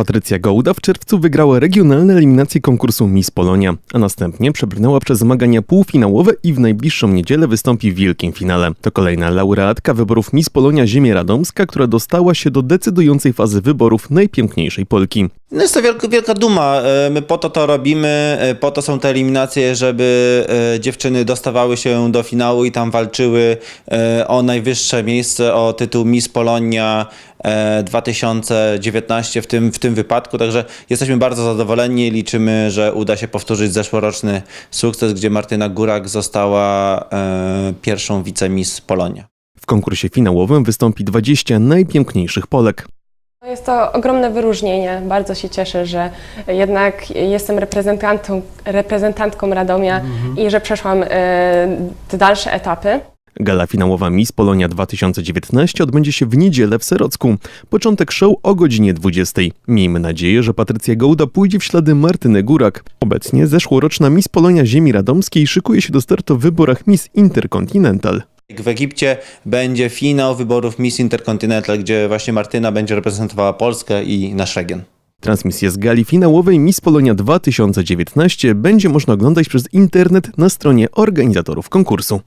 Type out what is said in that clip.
Patrycja Gołda w czerwcu wygrała regionalne eliminacje konkursu Miss Polonia, a następnie przebrnęła przez zmagania półfinałowe i w najbliższą niedzielę wystąpi w wielkim finale. To kolejna laureatka wyborów Miss Polonia Ziemia Radomska, która dostała się do decydującej fazy wyborów najpiękniejszej Polki. No jest to wielka, wielka duma. E, My po to to robimy, e, po to są te eliminacje, żeby e, dziewczyny dostawały się do finału i tam walczyły o najwyższe miejsce, o tytuł Miss Polonia e, 2019 w tym, w tym wypadku. Także jesteśmy bardzo zadowoleni liczymy, że uda się powtórzyć zeszłoroczny sukces, gdzie Martyna Górak została pierwszą wicemis Polonia. W konkursie finałowym wystąpi 20 najpiękniejszych Polek. Jest to ogromne wyróżnienie. Bardzo się cieszę, że jednak jestem reprezentantą, reprezentantką Radomia i że przeszłam e, te dalsze etapy. Gala finałowa Miss Polonia 2019 odbędzie się w niedzielę w Serocku. Początek show o godzinie 20. Miejmy nadzieję, że Patrycja Gołda pójdzie w ślady Martyny Górak. Obecnie zeszłoroczna Miss Polonia Ziemi Radomskiej szykuje się do startu w wyborach Miss Intercontinental. W Egipcie będzie finał wyborów Miss Intercontinental, gdzie właśnie Martyna będzie reprezentowała Polskę i nasz region. Transmisję z gali finałowej Miss Polonia 2019 będzie można oglądać przez internet na stronie organizatorów konkursu.